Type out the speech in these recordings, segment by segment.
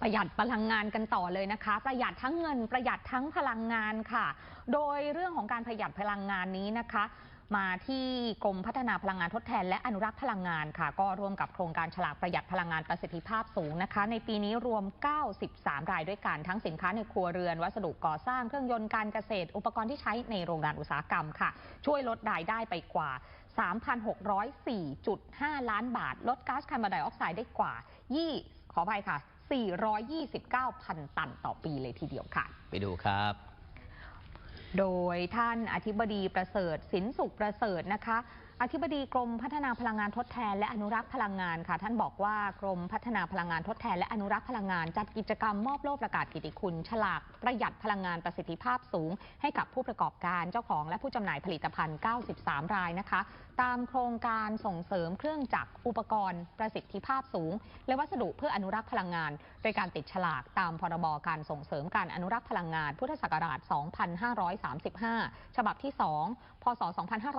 ประหยัดพลังงานกันต่อเลยนะคะ ประหยัดทั้งเงินประหยัดทั้งพลังงานค่ะ โดยเรื่องของการประหยัดพลังงานนี้นะคะ มาที่กรมพัฒนาพลังงานทดแทน และอนุรักษ์พลังงานค่ะ ก็ร่วมกับโครงการฉลากประหยัดพลังงานประสิทธิภาพสูงนะคะ ในปีนี้รวม 93 รายด้วยกันทั้งสินค้าในครัวเรือน วัสดุก่อสร้างเครื่องยนต์การเกษตร อุปกรณ์ที่ใช้ในโรงงานอุตสาหกรรมค่ะ ช่วยลดรายได้ไปกว่า3,604.5 ล้านบาท ลดก๊าซคาร์บอนไดออกไซด์ได้กว่า2ขออภัยค่ะ 429,000 ตันต่อปีเลยทีเดียวค่ะ ไปดูครับ โดยท่านอธิบดีประเสริฐสินสุขประเสริฐนะคะ อธิบดีกรมพัฒนาพลังงานทดแทนและอนุรักษ์พลังงานค่ะ ท่านบอกว่ากรมพัฒนาพลังงานทดแทนและอนุรักษ์พลังงาน จัดกิจกรรมมอบโล่ประกาศกิตติคุณ ฉลากประหยัดพลังงานประสิทธิภาพสูง ให้กับผู้ประกอบการเจ้าของและผู้จำหน่ายผลิตภัณฑ์ 93 รายนะคะ ตามโครงการส่งเสริมเครื่องจักรอุปกรณ์ประสิทธิภาพสูง และวัสดุเพื่ออนุรักษ์พลังงาน โดยการติดฉลากตามพรบการส่งเสริมการอนุรักษ์พลังงาน พุทธศักราช 2535 ฉบับที่ 2 พศ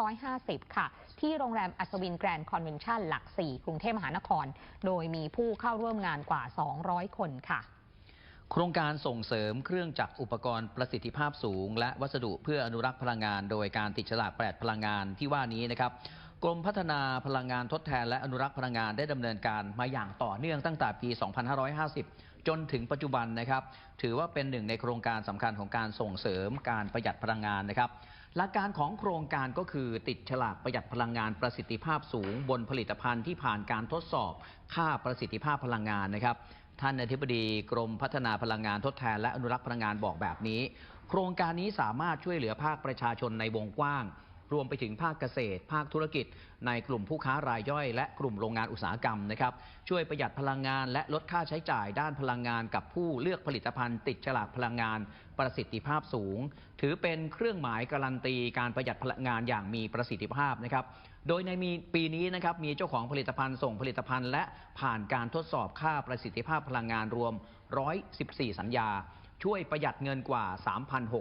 2550 ค่ะที่โรงแรมอัศวินแกรนด์คอนเวนชั่นหลัก 4 กรุงเทพมหานคร โดยมีผู้เข้าร่วมงานกว่า 200 คนค่ะ โครงการส่งเสริมเครื่องจักรอุปกรณ์ประสิทธิภาพสูง และวัสดุเพื่ออนุรักษ์พลังงาน โดยการติดฉลากแปดพลังงานที่ว่านี้นะครับกรมพัฒนาพลังงานทดแทนและอนุรักษ์พลังงานได้ดำเนินการมาอย่างต่อเนื่องตั้งแต่ปี 2550 จนถึงปัจจุบันนะครับ ถือว่าเป็นหนึ่งในโครงการสำคัญของการส่งเสริมการประหยัดพลังงานนะครับ หลักการของโครงการก็คือติดฉลากประหยัดพลังงานประสิทธิภาพสูง บนผลิตภัณฑ์ที่ผ่านการทดสอบค่าประสิทธิภาพพลังงานนะครับ ท่านอธิบดีกรมพัฒนาพลังงานทดแทน และอนุรักษ์พลังงานบอกแบบนี้ โครงการนี้สามารถช่วยเหลือภาคประชาชนในวงกว้าง รวมไปถึงภาคเกษตร ภาคธุรกิจ ในกลุ่มผู้ค้ารายย่อย และกลุ่มโรงงานอุตสาหกรรมนะครับช่วยประหยัดพลังงานและลดค่าใช้จ่ายด้านพลังงานกับผู้เลือกผลิตภัณฑ์ติดฉลากพลังงานประสิทธิภาพสูง ถือเป็นเครื่องหมายการันตีการประหยัดพลังงานอย่างมีประสิทธิภาพนะครับโดยในมีปีนี้นะครับมีเจ้าของผลิตภัณฑ์ส่งผลิตภัณฑ์ และผ่านการทดสอบค่าประสิทธิภาพพลังงานรวม 114 สัญญา ช่วยประหยัดเงินกว่า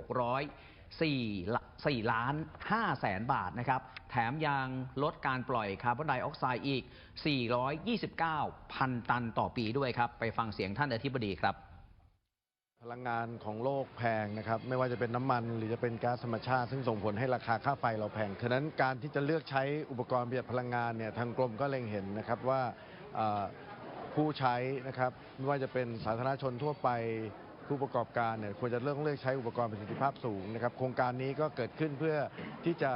3,600 4ละ4ล้าน5แสนบาทนะครับ แถมยังลดการปล่อยคาร์บอนไดออกไซด์อีก 429 พันตันต่อปีด้วยครับ ไปฟังเสียงท่านอธิบดีครับ พลังงานของโลกแพงนะครับ ไม่ว่าจะเป็นน้ำมันหรือจะเป็นก๊าซธรรมชาติ ซึ่งส่งผลให้ราคาค่าไฟเราแพงฉะนั้นการที่จะเลือกใช้อุปกรณ์ประหยัดพลังงานเนี่ยทางกรมก็เล็งเห็นนะครับว่าผู้ใช้นะครับไม่ว่าจะเป็นสาธารณชนทั่วไป ผู้ประกอบการเนี่ยควรจะเลือกเลือกใช้อุปกรณ์ประสิทธิภาพสูงนะครับโครงการนี้ก็เกิดขึ้นเพื่อที่จะ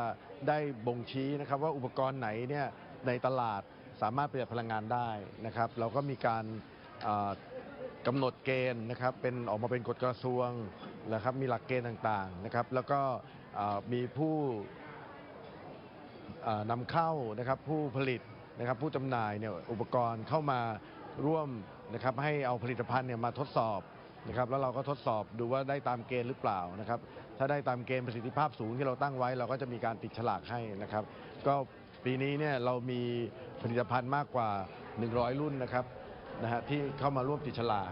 ได้บ่งชี้นะครับว่าอุปกรณ์ไหนเนี่ยในตลาดสามารถประหยัดพลังงานได้นะครับ เราก็มีการกำหนดเกณฑ์นะครับเป็นออกมาเป็นกฎกระทรวงนะครับมีหลักเกณฑ์ต่างๆนะครับแล้วก็มีผู้นำเข้านะครับผู้ผลิตนะครับผู้จำหน่ายเนี่ยอุปกรณ์เข้ามาร่วมนะครับให้เอาผลิตภัณฑ์เนี่ยมาทดสอบ นะครับแล้วเราก็ทดสอบดูว่าได้ตามเกณฑ์หรือเปล่านะครับถ้าได้ตามเกณฑ์ประสิทธิภาพสูงที่เราตั้งไว้ เราก็จะมีการติดฉลากให้นะครับ ก็ปีนี้เนี่ยเรามีผลิตภัณฑ์มากกว่า 100 รุ่นนะครับนะฮะที่เข้ามาร่วมติดฉลาก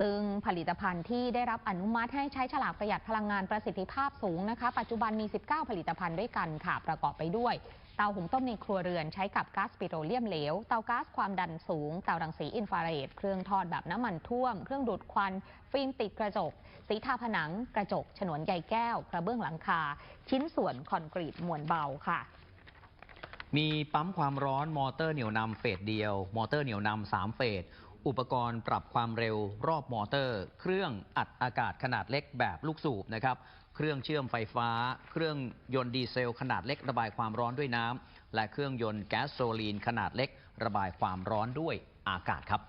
ซึ่งผลิตภัณฑ์ที่ได้รับอนุมัติให้ใช้ฉลากประหยัดพลังงานประสิทธิภาพสูงนะคะ ปัจจุบันมี 19 ผลิตภัณฑ์ด้วยกันค่ะ ประกอบไปด้วย เตาหุงต้มในครัวเรือนใช้กับก๊าซปิโตรเลียมเหลว เตาก๊าซความดันสูง เตารังสีอินฟราเรด เครื่องทอดแบบน้ำมันท่วม เครื่องดูดควัน ฟิล์มติดกระจก สีทาผนัง กระจก ฉนวนใยแก้ว กระเบื้องหลังคา ชิ้นส่วนคอนกรีตมวลเบาค่ะมีปั๊มความร้อนมอเตอร์เหนี่ยวนำเฟสเดียว มอเตอร์เหนี่ยวนำสามเฟส อุปกรณ์ปรับความเร็วรอบมอเตอร์ เครื่องอัดอากาศขนาดเล็กแบบลูกสูบนะครับ เครื่องเชื่อมไฟฟ้า เครื่องยนต์ดีเซล ขนาดเล็กระบายความร้อนด้วยน้ำและเครื่องยนต์แก๊สโซลีนขนาดเล็ก ระบายความร้อนด้วยอากาศครับ